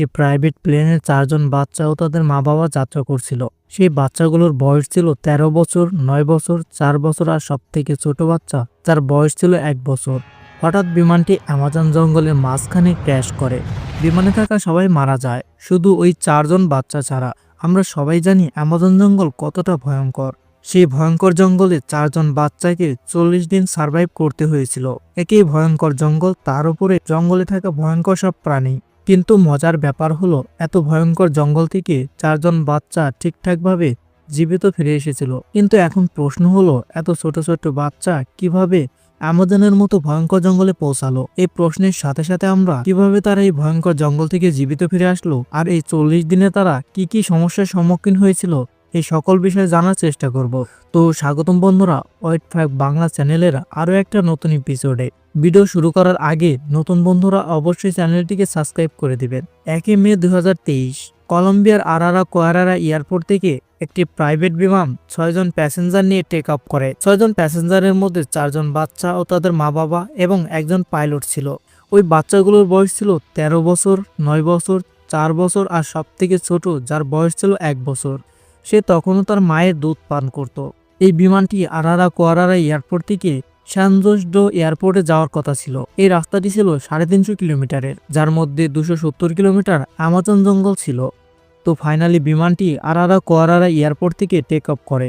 একটি প্রাইভেট প্লেনে চারজন বাচ্চা ও তাদের মা বাবা যাত্রা করছিল। সেই বাচ্চাগুলোর বয়স ছিল ১৩ বছর, নয় বছর, চার বছর আর সব থেকে ছোট বাচ্চা, যার বয়স ছিল এক বছর। হঠাৎ বিমানটি অ্যামাজন জঙ্গলের মাঝখানে ক্র্যাশ করে। বিমানে থাকা সবাই মারা যায়। শুধু ওই চারজন বাচ্চা ছাড়া। আমরা সবাই জানি অ্যামাজন জঙ্গল কতটা ভয়ঙ্কর। সেই ভয়ঙ্কর জঙ্গলে চারজন বাচ্চাকে চল্লিশ দিন সার্ভাইভ করতে হয়েছিল। একই ভয়ঙ্কর জঙ্গল, তার উপরে জঙ্গলে থাকা ভয়ঙ্কর সব প্রাণী। কিন্তু মজার ব্যাপার হলো, এত ভয়ঙ্কর জঙ্গল থেকে চারজন বাচ্চা ঠিকঠাকভাবে জীবিত ফিরে এসেছিল। কিন্তু এখন প্রশ্ন হলো, এত ছোট ছোট বাচ্চা কীভাবে অ্যামাজনের মতো ভয়ঙ্কর জঙ্গলে পৌঁছালো? এই প্রশ্নের সাথে সাথে আমরা কীভাবে তারা এই ভয়ঙ্কর জঙ্গল থেকে জীবিত ফিরে আসলো? আর এই চল্লিশ দিনে তারা কি কি সমস্যার সম্মুখীন হয়েছিল? এই সকল বিষয়ে জানার চেষ্টা করব। তো স্বাগতম বন্ধুরা, ওয়েট ফাইভ বাংলা চ্যানেলের আরও একটা নতুন এপিসোডে ভিডিও শুরু করার আগে নতুন বন্ধুরা অবশ্যই চ্যানেলটিকে সাবস্ক্রাইব করে দিবেন। একই মে দু কলম্বিয়ার আরারা কোয়ারারা এয়ারপোর্ট থেকে একটি প্রাইভেট বিমান ছয়জন প্যাসেঞ্জার নিয়ে টেক আপ করে। ছয়জন প্যাসেঞ্জারের মধ্যে চারজন বাচ্চা ও তাদের মা বাবা এবং একজন পাইলট ছিল। ওই বাচ্চাগুলোর বয়স ছিল ১৩ বছর, নয় বছর, চার বছর আর সব থেকে ছোট, যার বয়স ছিল এক বছর। সে তখনও তার মায়ের দুধ পান করত। এই বিমানটি আরারা কোয়ারারা এয়ারপোর্ট থেকে সানজোসডো এয়ারপোর্টে যাওয়ার কথা ছিল। এই রাস্তাটি ছিল সাড়ে তিনশো কিলোমিটারের, যার মধ্যে দুশো সত্তর কিলোমিটার আমাজন জঙ্গল ছিল। তো ফাইনালি বিমানটি আরারা কোয়ারারা এয়ারপোর্ট থেকে টেক অফ করে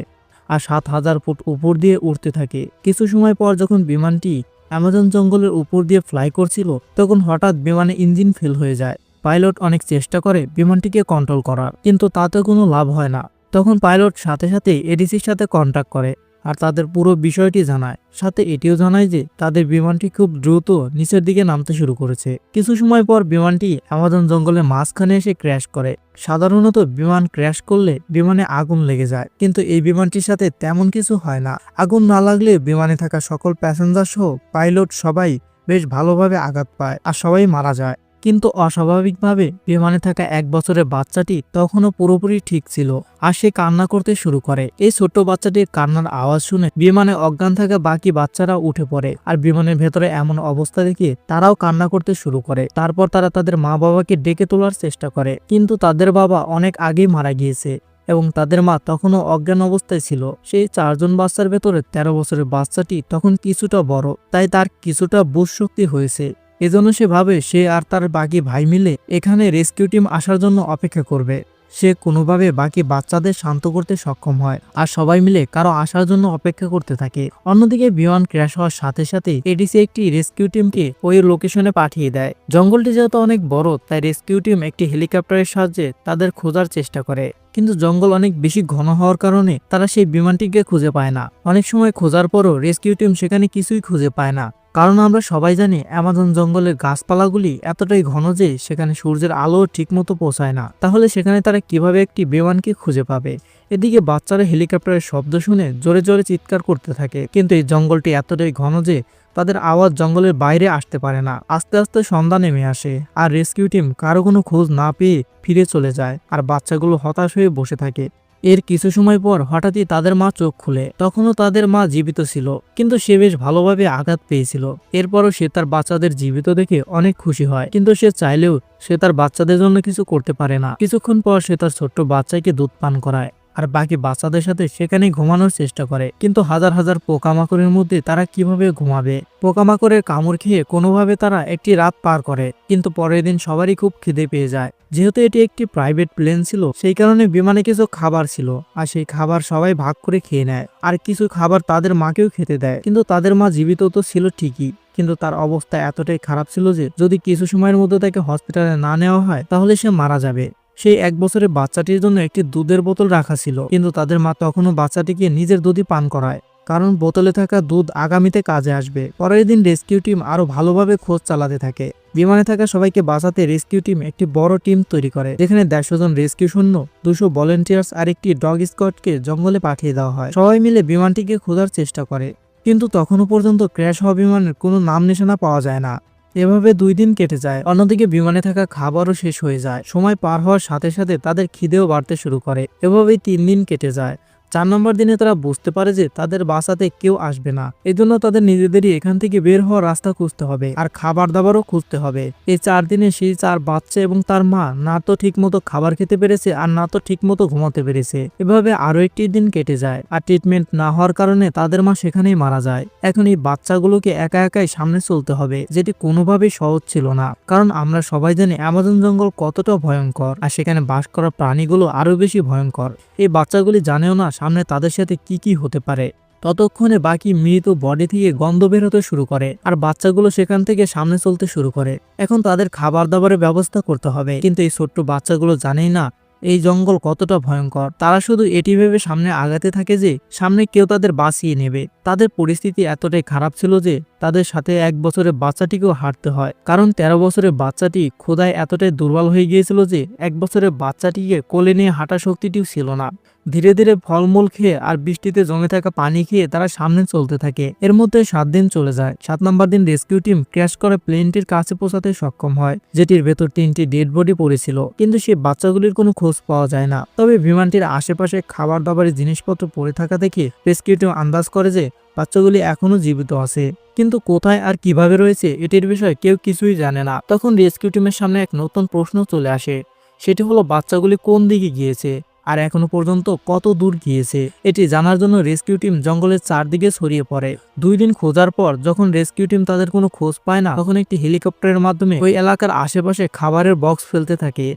আর সাত হাজার ফুট উপর দিয়ে উঠতে থাকে। কিছু সময় পর যখন বিমানটি অ্যামাজন জঙ্গলের উপর দিয়ে ফ্লাই করছিল, তখন হঠাৎ বিমানে ইঞ্জিন ফেল হয়ে যায়। পাইলট অনেক চেষ্টা করে বিমানটিকে কন্ট্রোল করার, কিন্তু তাতে কোনো লাভ হয় না। তখন পাইলট সাথে সাথে এডিসির সাথে কন্ট্যাক্ট করে আর তাদের পুরো বিষয়টি জানায়। সাথে এটিও জানায় যে তাদের বিমানটি খুব দ্রুত নিচের দিকে নামতে শুরু করেছে। কিছু সময় পর বিমানটি অ্যামাজন জঙ্গলের মাঝখানে এসে ক্র্যাশ করে। সাধারণত বিমান ক্র্যাশ করলে বিমানে আগুন লেগে যায়, কিন্তু এই বিমানটির সাথে তেমন কিছু হয় না। আগুন না লাগলে বিমানে থাকা সকল প্যাসেঞ্জার সহ পাইলট সবাই বেশ ভালোভাবে আঘাত পায় আর সবাই মারা যায়। কিন্তু অস্বাভাবিকভাবে বিমানে থাকা এক বছরের বাচ্চাটি তখনও পুরোপুরি ঠিক ছিল আর সে কান্না করতে শুরু করে। এই ছোট্ট বাচ্চাটির কান্নার আওয়াজ শুনে বিমানে অজ্ঞান থাকা বাকি বাচ্চারা উঠে পড়ে আর বিমানের ভেতরে এমন অবস্থা দেখে তারাও কান্না করতে শুরু করে। তারপর তারা তাদের মা বাবাকে ডেকে তোলার চেষ্টা করে, কিন্তু তাদের বাবা অনেক আগেই মারা গিয়েছে এবং তাদের মা তখনও অজ্ঞান অবস্থায় ছিল। সেই চারজন বাচ্চার ভেতরে তেরো বছরের বাচ্চাটি তখন কিছুটা বড়, তাই তার কিছুটা বুঝ শক্তি হয়েছে। এজন্য সে ভাবে সে আর তার বাকি ভাই মিলে এখানে রেস্কিউ টিম আসার জন্য অপেক্ষা করবে। সে কোনোভাবে বাকি বাচ্চাদের শান্ত করতে সক্ষম হয় আর সবাই মিলে কারও আসার জন্য অপেক্ষা করতে থাকে। অন্যদিকে বিমান ক্র্যাশ হওয়ার সাথে সাথে এডিসি একটি রেস্কিউ টিমকে ওই লোকেশনে পাঠিয়ে দেয়। জঙ্গলটি যেহেতু অনেক বড়, তাই রেস্কিউ টিম একটি হেলিকপ্টারের সাহায্যে তাদের খোঁজার চেষ্টা করে। কিন্তু জঙ্গল অনেক বেশি ঘন হওয়ার কারণে তারা সেই বিমানটিকে খুঁজে পায় না। অনেক সময় খোঁজার পরও রেস্কিউ টিম সেখানে কিছুই খুঁজে পায় না। কারণ আমরা সবাই জানি অ্যামাজন জঙ্গলের গাছপালাগুলি এতটাই ঘন যে সেখানে সূর্যের আলো ঠিকমতো পৌঁছায় না। তাহলে সেখানে তারা কীভাবে একটি বিমানকে খুঁজে পাবে? এদিকে বাচ্চারা হেলিকপ্টারের শব্দ শুনে জোরে জোরে চিৎকার করতে থাকে। কিন্তু এই জঙ্গলটি এতটাই ঘন যে তাদের আওয়াজ জঙ্গলের বাইরে আসতে পারে না। আস্তে আস্তে সন্ধ্যা নেমে আসে আর রেস্কিউ টিম কারও কোনো খোঁজ না পেয়ে ফিরে চলে যায় আর বাচ্চাগুলো হতাশ হয়ে বসে থাকে। এর কিছু সময় পর হঠাৎই তাদের মা চোখ খুলে। তখনও তাদের মা জীবিত ছিল, কিন্তু সে বেশ ভালোভাবে আঘাত পেয়েছিল। এরপরও সে তার বাচ্চাদের জীবিত দেখে অনেক খুশি হয়, কিন্তু সে চাইলেও সে তার বাচ্চাদের জন্য কিছু করতে পারে না। কিছুক্ষণ পর সে তার ছোট্ট বাচ্চাকে দুধ পান করায়, আর বাকি বাচ্চাদের সাথে সেখানে ঘুমানোর চেষ্টা করে। কিন্তু হাজার হাজার পোকামাকড়ের মধ্যে তারা কীভাবে ঘুমাবে? পোকামাকড়ের কামড় খেয়ে কোনোভাবে তারা একটি রাত পার করে, কিন্তু পরের দিন সবারই খুব খিদে পেয়ে যায়। যেহেতু এটি একটি প্রাইভেট প্লেন ছিল, সেই কারণে বিমানে কিছু খাবার ছিল, আর সেই খাবার সবাই ভাগ করে খেয়ে নেয়। আর কিছু খাবার তাদের মাকেও খেতে দেয়, কিন্তু তাদের মা জীবিত তো ছিল ঠিকই, কিন্তু তার অবস্থা এতটাই খারাপ ছিল যে, যদি কিছু সময়ের মধ্যে তাকে হসপিটালে না নেওয়া হয়, তাহলে সে মারা যাবে। সেই এক বছরের বাচ্চাটির জন্য একটি দুধের বোতল রাখা ছিল, কিন্তু তাদের মা তখনও বাচ্চাটিকে নিজের দুধই পান করায়। কারণ বোতলে থাকা দুধ আগামীতে কাজে আসবে। পরের দিন রেস্কিউ টিম আরও ভালোভাবে খোঁজ চালাতে থাকে। বিমানে থাকা সবাইকে বাঁচাতে রেস্কিউ টিম একটি বড় টিম তৈরি করে, যেখানে দেড়শো জন রেস্কিউ সৈন্য, দুশো ভলেন্টিয়ার্স আর একটি ডগ স্কটকে জঙ্গলে পাঠিয়ে দেওয়া হয়। সবাই মিলে বিমানটিকে খোঁজার চেষ্টা করে, কিন্তু তখনও পর্যন্ত ক্র্যাশ হওয়া বিমানের কোনো নাম নিশানা পাওয়া যায় না। এভাবে দুই দিন কেটে যায়, অন্যদিকে বিমানে থাকা খাবারও শেষ হয়ে যায়। সময় পার হওয়ার সাথে সাথে তাদের খিদেও বাড়তে শুরু করে, এভাবেই তিন দিন কেটে যায়। চার নম্বর দিনে তারা বুঝতে পারে যে তাদের বাসাতে কেউ আসবে না। এই জন্য তাদের নিজেদেরই এখান থেকে বের হওয়ার রাস্তা খুঁজতে হবে আর খাবার দাবারও খুঁজতে হবে। এই চার দিনে সেই চার বাচ্চা এবং তার মা না তো ঠিক মতো খাবার খেতে পেরেছে আর না তো ঠিক মতো ঘুমাতে পেরেছে। এভাবে আরও একটি দিন কেটে যায় আর ট্রিটমেন্ট না হওয়ার কারণে তাদের মা সেখানেই মারা যায়। এখন এই বাচ্চাগুলোকে একা একাই সামনে চলতে হবে, যেটি কোনোভাবেই সহজ ছিল না। কারণ আমরা সবাই জানি অ্যামাজন জঙ্গল কতটা ভয়ঙ্কর আর সেখানে বাস করা প্রাণীগুলো আরও বেশি ভয়ঙ্কর। এই বাচ্চাগুলি জানেও না সামনে তাদের সাথে কি কি হতে পারে? ততক্ষণে বাকি মৃত বডি থেকে গন্ধ বের হতে শুরু করে আর বাচ্চাগুলো সেখান থেকে সামনে চলতে শুরু করে। এখন তাদের খাবার দাবারের ব্যবস্থা করতে হবে। কিন্তু এই ছোট্ট বাচ্চাগুলো জানেই না এই জঙ্গল কতটা ভয়ঙ্কর। তারা শুধু এটি ভেবে সামনে আগাতে থাকে যে সামনে কেউ তাদের বাঁচিয়ে নেবে। তাদের পরিস্থিতি এতটাই খারাপ ছিল যে তাদের সাথে এক বছরের বাচ্চাটিকেও হারতে হয়। কারণ তেরো বছরের বাচ্চাটি ক্ষুধায় এতটাই দুর্বল হয়ে গিয়েছিল যে এক বছরের বাচ্চাটিকে কোলে নিয়ে হাঁটা শক্তিটিও ছিল না। ধীরে ধীরে ফলমূল খেয়ে আর বৃষ্টিতে জমে থাকা পানি খেয়ে তারা সামনে চলতে থাকে। এর মধ্যে সাত দিন চলে যায়। সাত নম্বর দিন রেস্কিউ টিম ক্র্যাশ করে প্লেনটির কাছে পৌঁছাতে সক্ষম হয়, যেটির ভেতর তিনটি ডেড বডি পড়েছিল, কিন্তু সেই বাচ্চাগুলির কোনো খোঁজ পাওয়া যায় না। তবে বিমানটির আশেপাশে খাবার দাবারের জিনিসপত্র পড়ে থাকা দেখে রেস্কিউ টিম আন্দাজ করে যে বাচ্চাগুলি এখনও জীবিত আছে। কিন্তু কোথায় আর কীভাবে রয়েছে এটির বিষয়ে কেউ কিছুই জানে না। তখন রেস্কিউ টিমের সামনে এক নতুন প্রশ্ন চলে আসে, সেটি হলো বাচ্চাগুলি কোন দিকে গিয়েছে? আর এখনও পর্যন্ত কত দূর গিয়েছে, এটি জানার জন্য রেস্কিউ টিম জঙ্গলের চারদিকে ছড়িয়ে পড়ে। দুই দিন খোঁজার পর যখন রেস্কিউ টিম তাদের কোনো খোঁজ পায় না, তখন একটি হেলিকপ্টারের মাধ্যমে ওই এলাকার আশেপাশে খাবারের বক্স ফেলতে থাকে,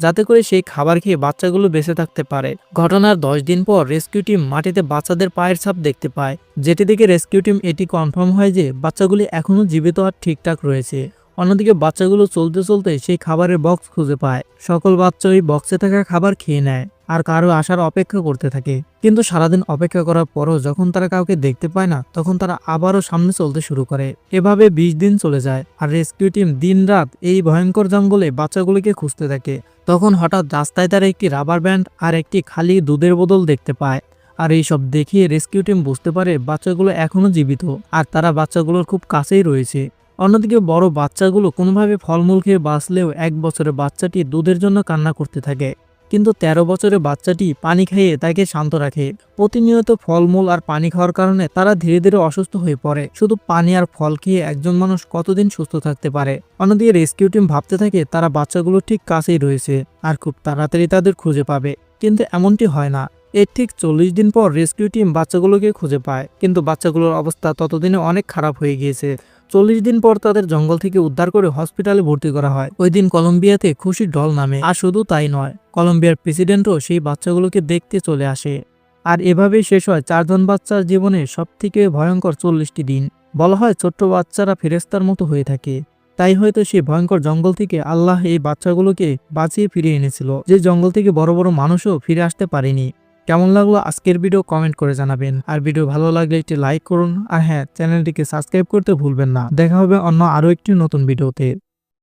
যাতে করে সেই খাবার খেয়ে বাচ্চাগুলো বেঁচে থাকতে পারে। ঘটনার দশ দিন পর রেস্কিউ টিম মাটিতে বাচ্চাদের পায়ের ছাপ দেখতে পায়, যেটি দেখে রেস্কিউ টিম এটি কনফার্ম হয় যে বাচ্চাগুলি এখনও জীবিত আর ঠিকঠাক রয়েছে। অন্যদিকে বাচ্চাগুলো চলতে চলতে সেই খাবারের বক্স খুঁজে পায়। সকল বাচ্চা ওই বক্সে থাকা খাবার খেয়ে নেয়। আর কারও আসার অপেক্ষা করতে থাকে। কিন্তু সারাদিন অপেক্ষা করার পরও যখন তারা কাউকে দেখতে পায় না, তখন তারা আবারও সামনে চলতে শুরু করে। এভাবে বিশ দিন চলে যায় আর রেস্কিউ টিম দিন রাত এই ভয়ঙ্কর জঙ্গলে বাচ্চাগুলিকে খুঁজতে থাকে। তখন হঠাৎ রাস্তায় তারা একটি রাবার ব্যান্ড আর একটি খালি দুধের বোতল দেখতে পায়। আর এইসব দেখিয়ে রেস্কিউ টিম বুঝতে পারে বাচ্চাগুলো এখনও জীবিত আর তারা বাচ্চাগুলোর খুব কাছেই রয়েছে। অন্যদিকে বড় বাচ্চাগুলো কোনোভাবে ফলমূল খেয়ে বাঁচলেও এক বছরের বাচ্চাটি দুধের জন্য কান্না করতে থাকে। কিন্তু ১৩ বছরের বাচ্চাটি পানি খাইয়ে তাকে শান্ত রাখে। প্রতিনিয়ত ফলমূল আর পানি খাওয়ার কারণে তারা ধীরে ধীরে অসুস্থ হয়ে পড়ে। শুধু পানি আর ফল খেয়ে একজন মানুষ কতদিন সুস্থ থাকতে পারে? অন্যদিকে রেস্কিউ টিম ভাবতে থাকে তারা বাচ্চাগুলো ঠিক কাছেই রয়েছে আর খুব তাড়াতাড়ি তাদের খুঁজে পাবে। কিন্তু এমনটি হয় না। এর ঠিক চল্লিশ দিন পর রেস্কিউ টিম বাচ্চাগুলোকে খুঁজে পায়। কিন্তু বাচ্চাগুলোর অবস্থা ততদিনে অনেক খারাপ হয়ে গিয়েছে। চল্লিশ দিন পর তাদের জঙ্গল থেকে উদ্ধার করে হসপিটালে ভর্তি করা হয়। ওই দিন কলম্বিয়াতে খুশি ঢল নামে। আর শুধু তাই নয়, কলম্বিয়ার প্রেসিডেন্টও সেই বাচ্চাগুলোকে দেখতে চলে আসে। আর এভাবেই শেষ হয় চারজন বাচ্চার জীবনে সবথেকে ভয়ঙ্কর চল্লিশটি দিন। বলা হয় ছোট্ট বাচ্চারা ফেরেস্তার মতো হয়ে থাকে। তাই হয়তো সেই ভয়ঙ্কর জঙ্গল থেকে আল্লাহ এই বাচ্চাগুলোকে বাঁচিয়ে ফিরিয়ে এনেছিল। যে জঙ্গল থেকে বড় বড় মানুষও ফিরে আসতে পারেনি। কেমন লাগল আজকের ভিডিও কমেন্ট করে জানাবেন। আর ভিডিও ভালো লাগলে একটি লাইক করুন। আর হ্যাঁ চ্যানেলটিকে সাবস্ক্রাইব করতে ভুলবেন না। দেখা হবে অন্য আরও একটি নতুন ভিডিওতে